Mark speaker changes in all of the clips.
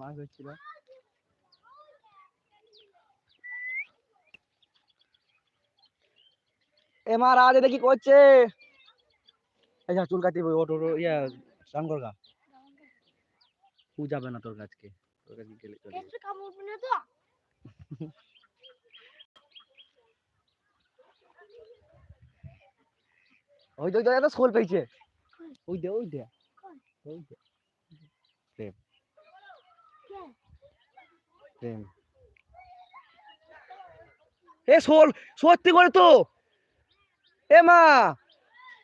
Speaker 1: মাছ ধরছিল করছে? আচ্ছা চুল কাটি ওট ওট ইয়া স্নান করগা ও যাবে না তোর কাছকে তোর কাছে গেলে চলে যাবে।
Speaker 2: কামড় না তো?
Speaker 1: ওই তো তো পেয়েছে। ওই দে ওই দে। ওই দে প্রেম প্রেম এ শোল সত্যি করে তো। এ মা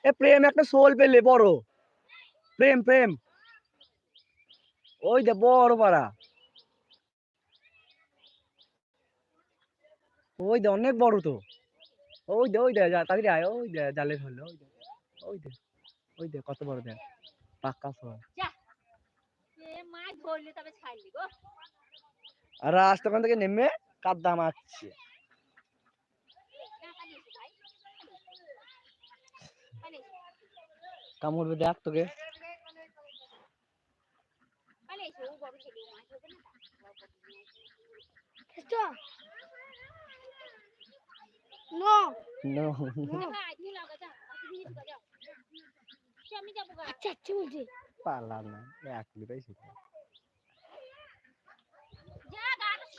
Speaker 1: এ প্রেম একটা শোল পেলে বড়। প্রেম প্রেম। ওই দে বড় পাড়া। ওই দে অনেক বড় তো। ওই দে ওই দে যা তাড়াতাড়ি আয়। ওই দে জালে ধরলো ওই দে ওই দে ওই দে কত বড় দেখ। পাক্কা
Speaker 2: এ মাছ ধরলে তবে ছাড়লি গো।
Speaker 1: আর রাস্তা ওখান থেকে নেমে কাদা মারছে। কামড়বে দেখ তোকে। No.
Speaker 2: গা আচ্ছা আচ্ছা বলছি।
Speaker 1: পারলাম না এক মিনিটাই
Speaker 2: যা গাটা শুকিয়ে যাচ্ছে শুকন তাহলে আমার কি করব এক করলে লোবল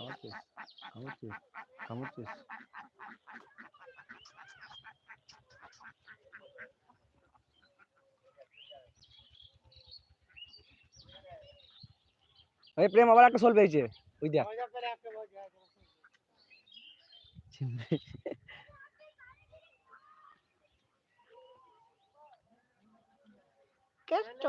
Speaker 1: কামড়ছিস কামড়ছিস হ্যাঁ, কামড়ছিস কামড়ছিস কামড়ছিস এই প্রেম আবার একটা সোল পেয়েছে ওই দেখ চিমড়ি। তো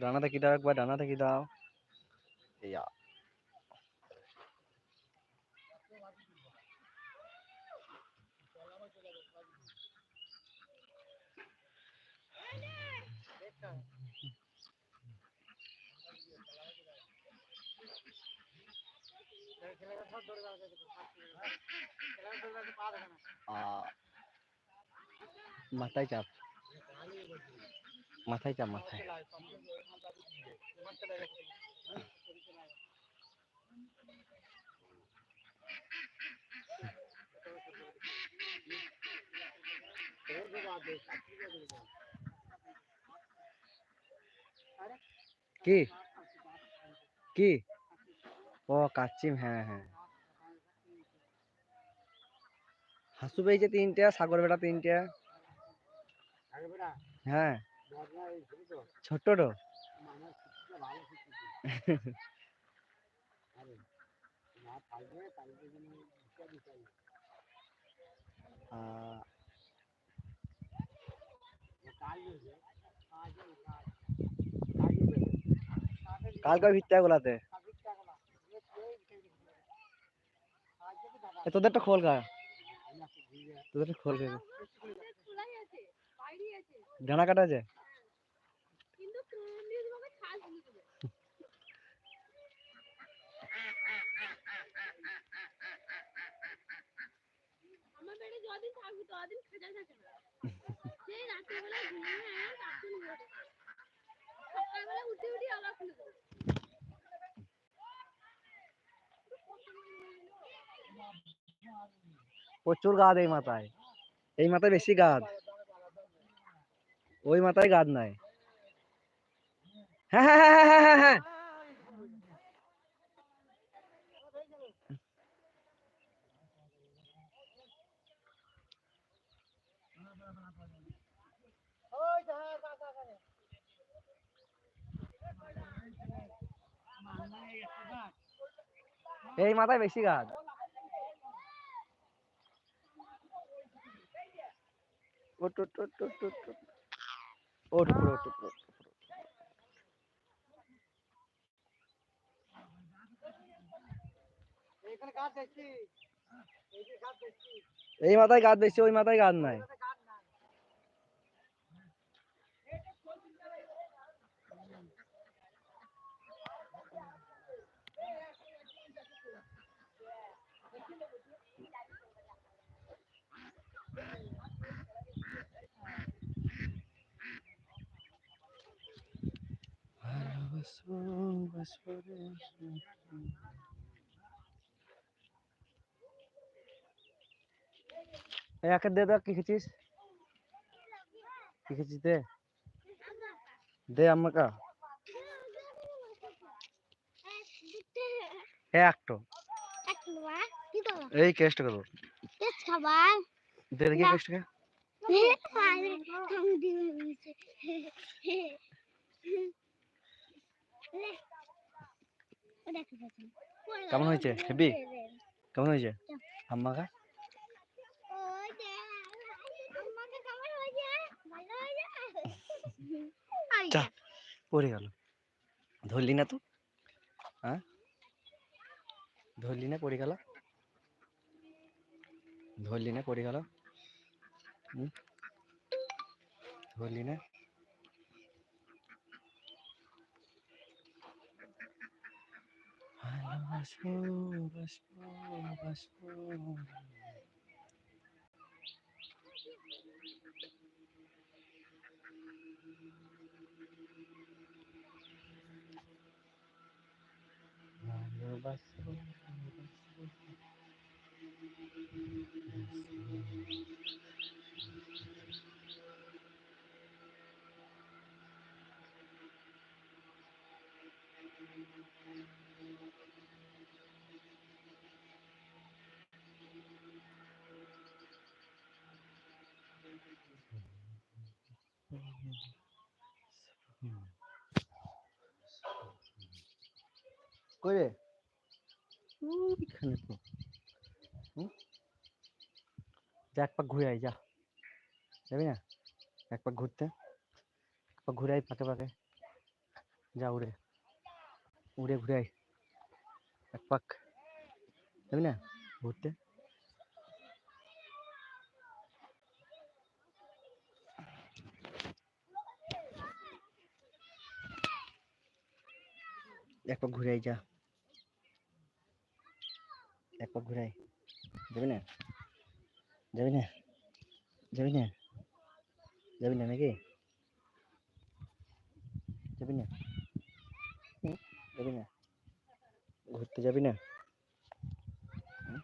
Speaker 1: ডানা থেকে দাও একবার ডানা থেকে দাও। ইয়া। মাথায় চাপ। মাথায় চাপ মাথায়। কি? কি? ও কাচ্চিম হ্যাঁ হ্যাঁ। হাসু পেয়েছে তিনটে সাগর বেটা তিনটে। হ্যাঁ। ছোট্ট তো? কালকে ভিত্তি গোলাতে? এ তোদেরটা খোল গা তোদেরটা খোল গা ডানা কাটা আছে
Speaker 2: কিন্তু কোন ভাবে ছাল দিয়ে দিবে আমার পেটে যদিন থাকবি তদিন খেজা থাকে না সেই রাত্রিবেলা ঘুমিয়ে আয় তারপর উঠে সকালবেলা উঠে উঠে আবার খুলে দেবো
Speaker 1: প্রচুর গাদ এই মাথায় এই মাথায় বেশি গাদ ওই মাথায় গাদ নাই হ্যাঁ হ্যাঁ হ্যাঁ হ্যাঁ হ্যাঁ এই মাথায় বেশি গাদ ওট ওট ওট ওট ওট ওট ওট পুরো ওট পুরো এই মাথায় গাছ বেশি ওই মাথায় গাছ নাই। ভালোবাসো বাসো রে এই একে দে তো কি খেয়েছিস কি খেয়েছিস দে দে আমাকে একটো এই কেসটা করব
Speaker 2: খাবার
Speaker 1: দে দেখি
Speaker 2: না।
Speaker 1: কেসটা কেমন হয়েছে? হেবি? কেমন হয়েছে আম্মাকা যা। পড়ে গেল ধরলি না তো হ্যাঁ ধরলি না, পড়ে গেল ধরলি না, পড়ে গেল? ধরলি না ভালোবাসো বাসো বাসো ভালোবাসো বাসো কই রে ওইখানে তো। যা এক পাক ঘুরে আয় যা। যাবি না? এক পাক ঘুরতে। এক পাক ঘুরে আয় পাকে পাকে যা উড়ে। উড়ে ঘুরে আয়। এক পাক। যাবি না? ঘুরতে। এক পাক ঘুরে আয় যা এক পাক ঘুরে আয় যাবি না যাবি না যাবি না যাবি না নাকি যাবি না হুম? যাবি না ঘুরতে যাবি না হুম?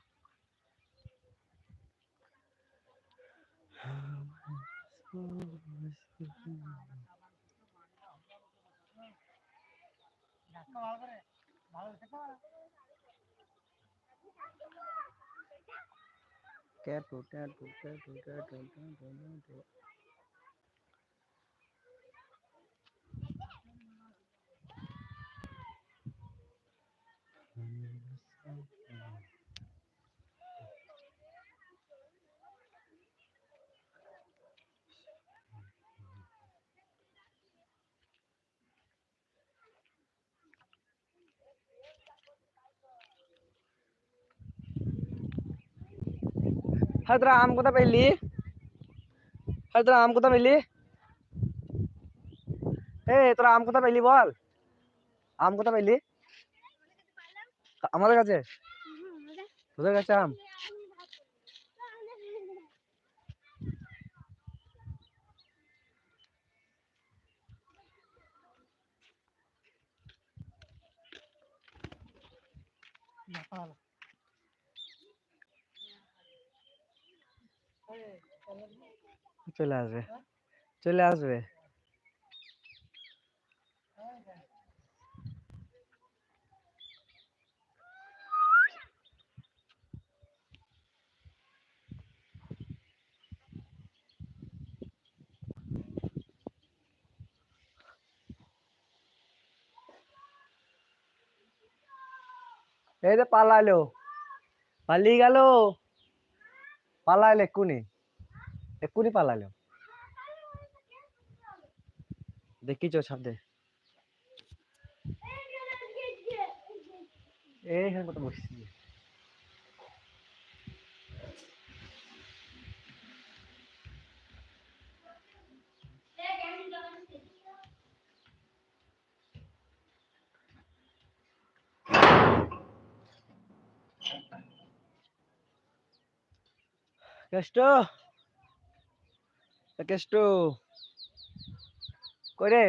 Speaker 1: क्या टूटा टूटा टूटा टूटा टूटा হ্যাঁ তোরা আম কোথা পেলি হ্যাঁ তোরা আম কোথা পেলি এ তোরা আম কোথা পেলি বল? আম কোথা পেলি আমাদের কাছে। তোদের কাছে আম? চলে আসবে। চলে আসবে। এই যে পালালো। পালিয়ে গেল। পালাইলো এক্ষুনি এক্ষুনি পালালো দেখি চো দে এইখানে কত এ কেষ্ট কই রে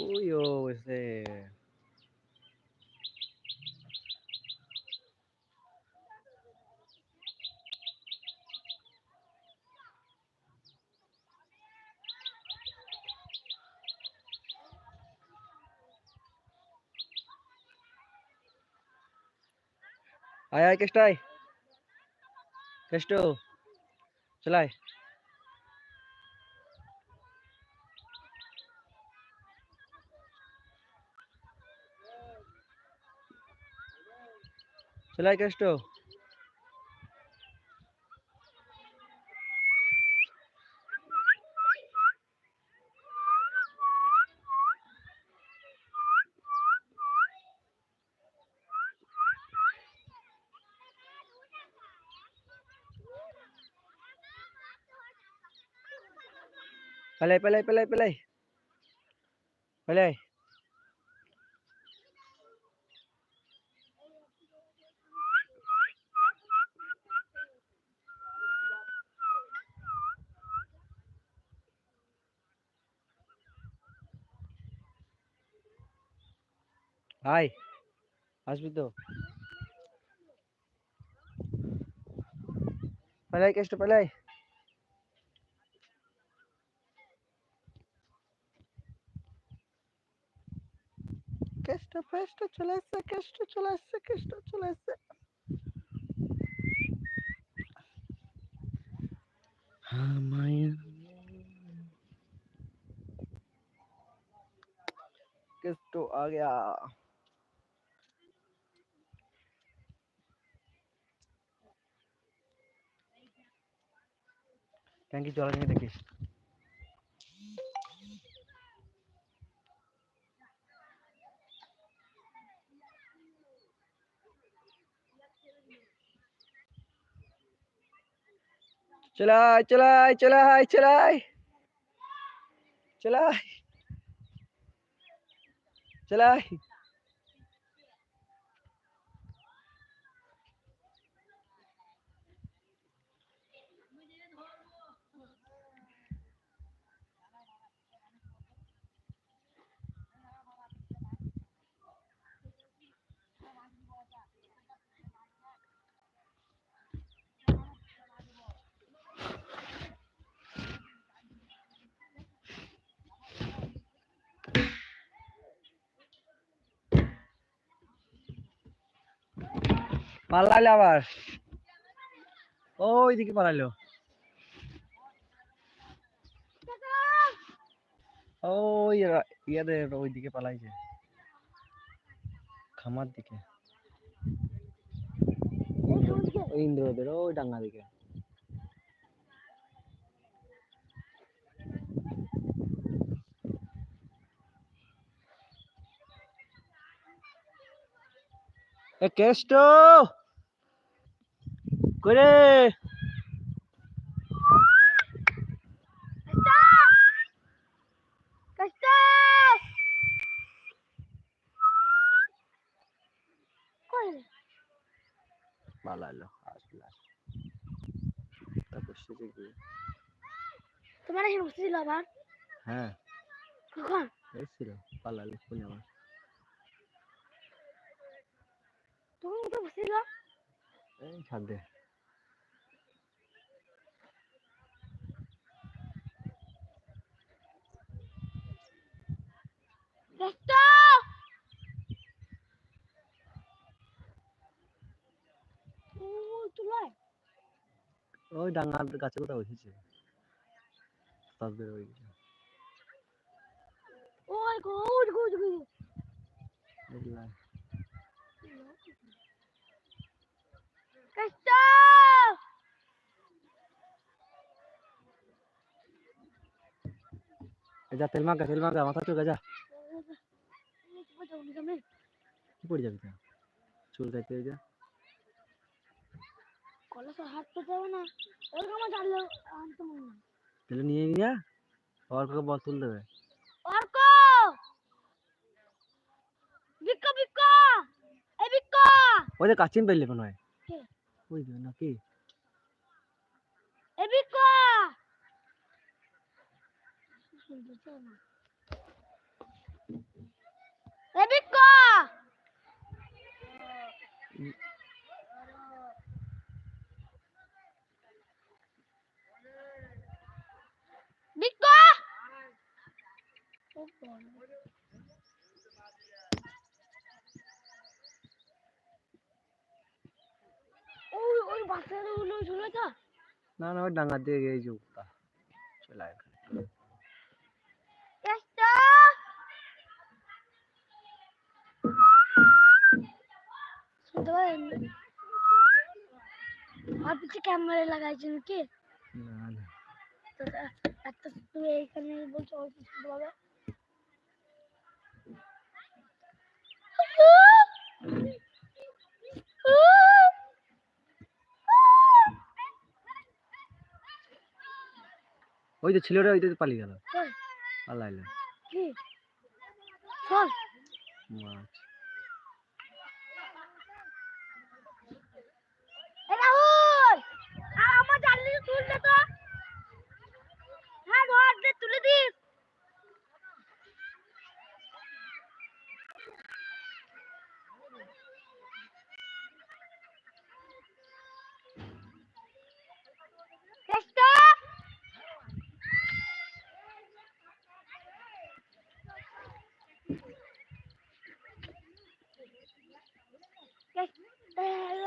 Speaker 1: ওই ও বসে আয় আয় কেষ্ট চলাই। চলাই কেষ্ট পালাই পালাই পালাই পালাই পালাই আয় আসবি তো পালাই কেষ্ট পালাই কেষ্ট পেষ্ট চলে আসছে কেষ্ট চলে আসছে কেষ্ট চলে আসছে আমায় কেষ্ট आ गया ট্যাঙ্কি জল নিয়ে দেখিস চলাই চলাই চলাই চলাই চলাই চলাই পালাইলো আবার। ওই দিকে পালাইলো। ওই ইয়াদের ওই দিকে পালাইছে। খামার দিকে। ইন্দ্রদের ওই ডাঙ্গা দিকে। কেষ্ট! করে।
Speaker 2: কই
Speaker 1: পালাইলো তারপর সেটা কি
Speaker 2: তোমার এখানে বসেছিল আবার?
Speaker 1: হ্যাঁ।
Speaker 2: কখন?
Speaker 1: এসেছিল পালাইলো শুনে আমার
Speaker 2: তুমি কোথায় বসেছিল
Speaker 1: এই ছাদে। ওই ডাঙার গাছে কোথাও বসেছে যা তেল মাগা তেল মাগা মাথা চোখে যা কি পড়ে যাবি তা চুলকাইতে যা।
Speaker 2: কলেজে হাত পেতে হবে না। ওরকম জানলে আনতে মনে না
Speaker 1: তাহলে নিয়ে নিয়ে অর্ককে বল তুল দেবে
Speaker 2: অর্ক! বিক্ক বিক্ক এই বিক্ক
Speaker 1: ওই যে কাচিন পেলে মনে হয়? ওই যে নাকি
Speaker 2: এই বিক্ক এই বিক্ক বিক্ক ওই ওই বাচ্চাগুলো ঝুলে
Speaker 1: না না, ওই ডাঙ্গা দিয়ে এই যে উঠতা চলে আয় এখানে।
Speaker 2: চেষ্টা শুনতে পারেন? আর পিছে ক্যামেরা লাগাইছে নাকি একটা তুমি এইখানে বলছো ওই শুনতে পাবে
Speaker 1: ওই যে ছেলেটা ওই পালিয়ে গেল।
Speaker 2: কই?
Speaker 1: পালাইলো।
Speaker 2: কি? চল।
Speaker 1: মাছ।
Speaker 2: রাহুল! আর আমার জানলি তুললে তো। হ্যাঁ তুলে দিস।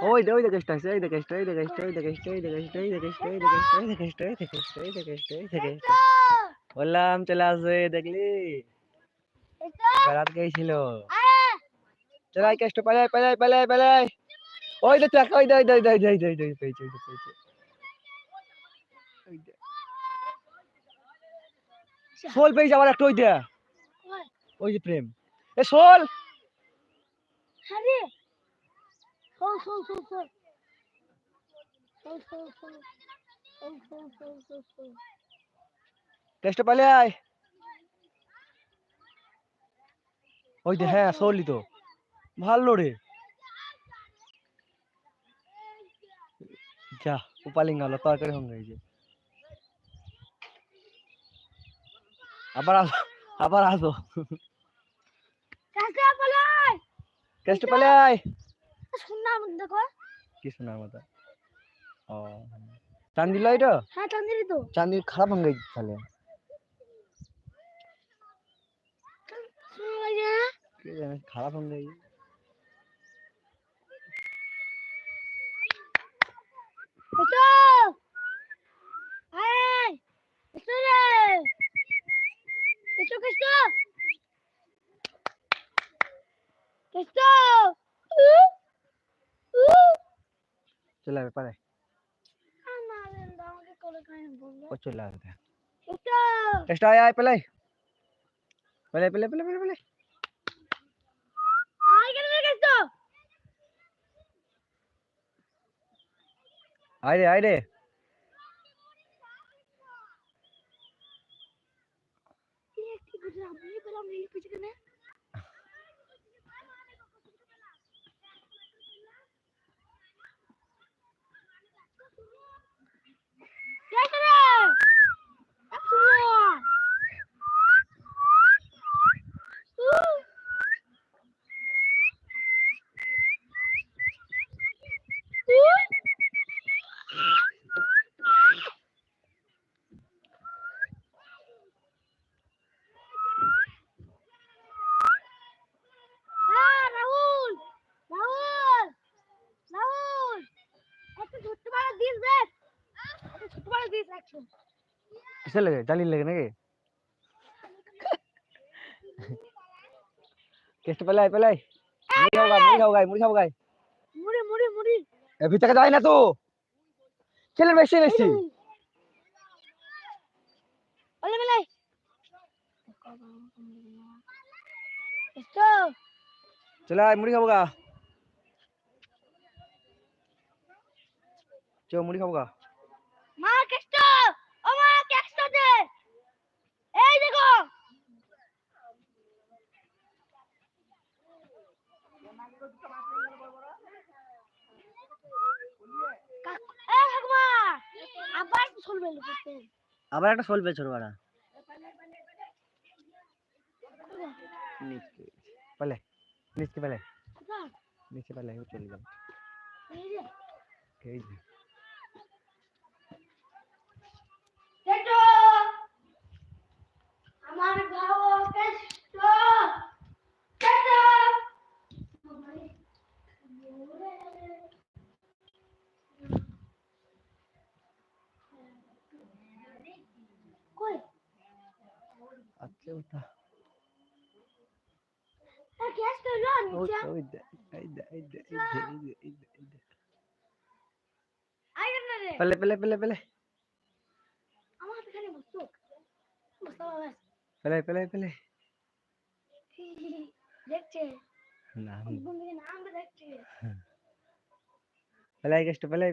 Speaker 1: ওই দে ওই দেখে স্টাইস এই দেখে স্টাই দেখে স্টাই দেখে স্টাই দেখে স্টাই দেখে স্টাই দেখে স্টাই দেখে স্টাই দেখে স্টাই দেখে স্টাই দেখে বললাম চলে আসবে দেখলি বেড়াত গেছিল চল কেষ্ট পালাই পালাই পালাই পালাই ওই দে দেখ ওই দে ওই দে ওই দে ওই দে ওই দে পেয়েছে ওই দে পেয়েছে ওই দে শোল পেয়েছে আবার একটা ওই দে ওই যে প্রেম এ শোল
Speaker 2: হ্যাঁ Sol sol sol sol. Sol sol sol. Sol sol sol sol sol.
Speaker 1: Test পালে আয় ওই দে হ্যাঁ সরলি তো ভালো রে যা উপালিঙ্গালো তরকারি হয়ে গেছে আবার আসো আবার আসো
Speaker 2: কেষ্ট পালে
Speaker 1: আয় সোনার
Speaker 2: মতো দেখো
Speaker 1: কি সোনার মতো ও চাঁদি লাইট
Speaker 2: হ্যাঁ চাঁদিরই তো।
Speaker 1: চাঁদির খারাপ হয়ে গেছে তাহলে। খারাপ হয়ে গেছে। Let's go! चला पर आया Ooh. किसे
Speaker 2: लगे डाली लगने
Speaker 1: के? किस्त पलाय पलाय मुर्गी होगा मुर्गी होगा
Speaker 2: मुर्गी होगा। मुर्गी
Speaker 1: मुर्गी मुर्गी अभी तक तो जाए ना तू। चल
Speaker 2: वैसे वैसे अरे मिलाई इसको चला मुर्गी होगा। चलो मुर्गी होगा। আবার চলবে করতে
Speaker 1: আবার একটা শোল পেছর বাড়া। নিচে পেলে নিচে পেলে। নিচে পেলে ও চলে
Speaker 2: এই যে। কেটো আমার কেষ্ট কেটো কই
Speaker 1: আচ্ছা ওটা
Speaker 2: এ গ্যাস তো লো
Speaker 1: ওই
Speaker 2: নিচে
Speaker 1: ওই দে এই দে এই দে এই দে এই দে এই দে এই দে
Speaker 2: আই না রে
Speaker 1: পেলে পেলে পেলে পেলে পেলে পেলে পেলে
Speaker 2: দেখছে
Speaker 1: না
Speaker 2: বন্ধুকে নাম দেখছে
Speaker 1: পেলে গেষ্ট পেলে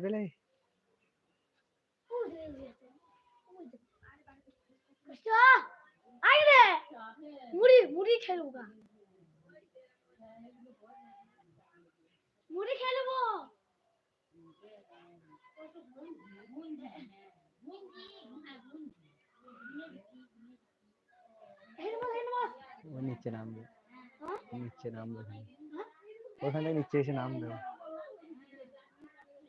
Speaker 1: পেলে
Speaker 2: আই রে মুড়ি মুড়ি খেলব গা মুড়ি খেলব খেলব খেলব
Speaker 1: ও নিচে নামবে
Speaker 2: হ্যাঁ?
Speaker 1: নিচে নামবে ওখানে নিচে এসে নামবে ও।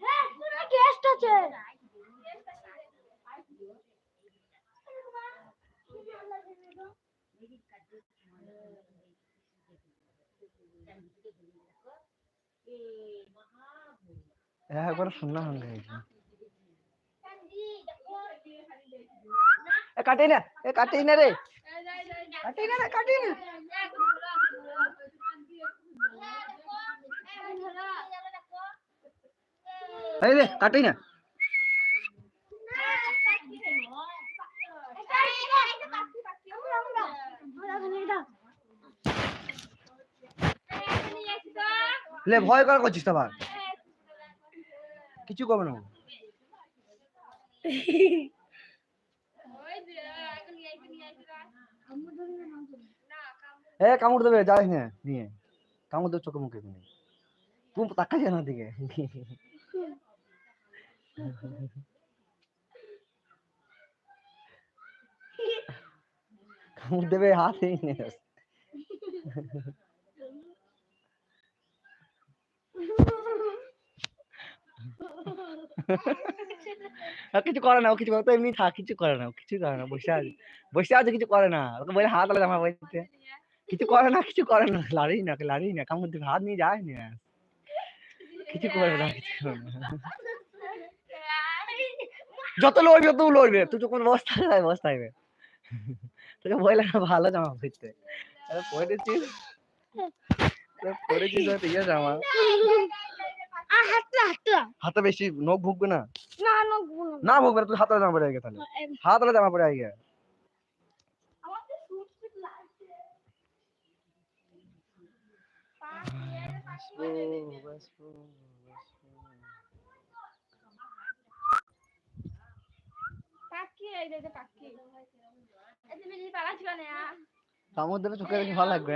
Speaker 2: হ্যাঁ পুরো গেস্ট আছে
Speaker 1: হ্যাঁ একবার শূন্য হয়ে গেছে এ কাটি না, এ কাটি না রে। কাটি না কাটি না। এই রে কাটি না। লে, ভয় করা করছিস আবার কিছু করবে না। এ, কামড় দেবে, যাস না, নিয়ে। কামড় দেবে চোখে মুখে তুমি তুমি তাকাই না দিকে কামড় দেবে, হাতে আর কিছু করে না, ও কিছু এমনি থাক, কিছু করে না কিছু করে না, বসে আছে বসে আছে, কিছু করে না, ওকে বলে হাত আলাদা আমার বলতে কিছু করে না, কিছু করে না লাড়ি না লাড়ি না দেবে হাত নিয়ে যায় না। কিছু করে না, কিছু করে না। যত লড়বে, তত লড়বে, তুই যখন বস্তা যায় বস্তা হবে তোকে বললে না, ভালো জামা পরতে। আরে পরেছিস? ইয়ে জামা।
Speaker 2: আর হাতটা হাতটা
Speaker 1: হাতে বেশি নখ ভুগবে না?
Speaker 2: না
Speaker 1: ভুগবে না। তুই হাতে জামা পরে আগে তাহলে। হাত জামা পরে আগে। দেবে চোখে ভালো লাগবে।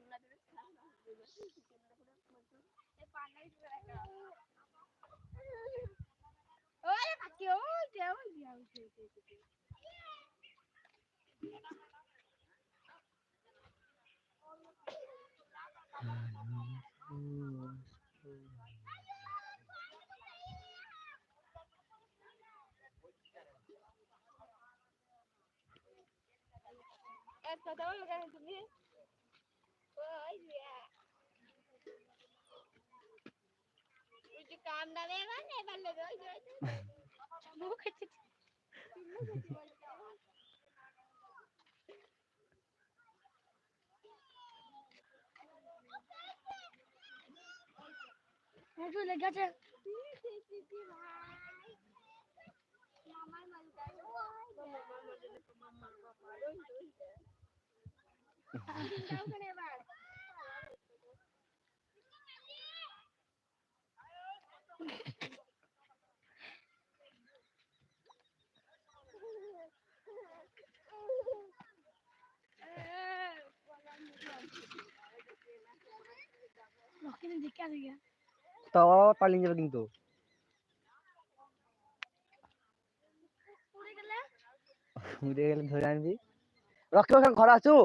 Speaker 3: গেছে Lokin দিকে দিকে
Speaker 1: তো পালিয়ে যাবে কিন্তু।
Speaker 3: উড়ে গেলে
Speaker 1: ধরে আনবি। রকি ওখানে ঘর আছো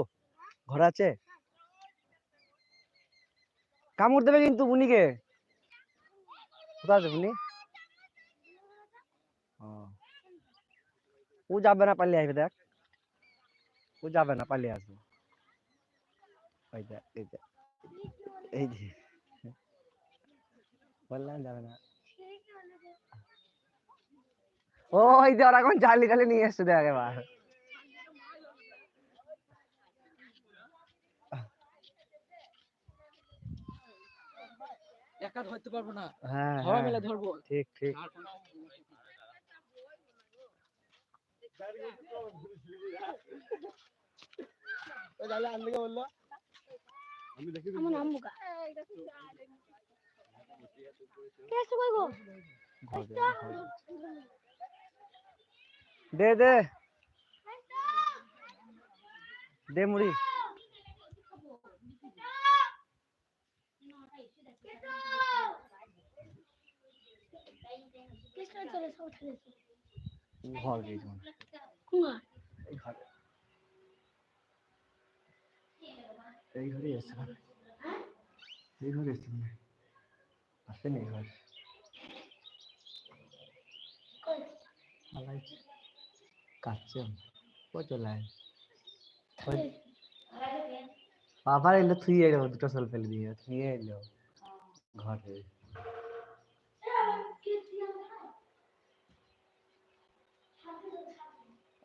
Speaker 1: ঘর আছে? কামড় দেবে কিন্তু বুনিকে। কোথায় আছে বুনি? ও। যাবে না, পালিয়ে আসবে, দেখ। ও যাবে না, পালিয়ে আসবে। ওই দেখ, এই দেখ, এই যে বললাম যাবে না। ও এই যে ওরা এখন জালি জালি নিয়ে এসছে দেখ এবার।
Speaker 2: একা ধরতে পারব না?
Speaker 1: হ্যাঁ
Speaker 2: সবাই
Speaker 1: হ্যাঁ,
Speaker 2: মিলে ধরবো?
Speaker 1: ঠিক ঠিক।
Speaker 2: ওই তাহলে
Speaker 1: দে, দে। দে মুড়ি। ঘর গেছে এই ঘরে। এই ঘরে। এসছে এই ঘরে হয়। আসেনি ঘরে পালাইছে কাচ্ছে ও চলে বাবার এলো, থুই এলো, দুটো সল ফেলে দিয়ে, থুই এলো। ঘরে।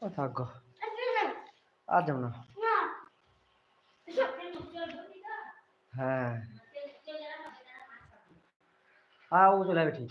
Speaker 1: ও থাক আর যাব না। হ্যাঁ। হ্যাঁ ও চলে যাবে ঠিক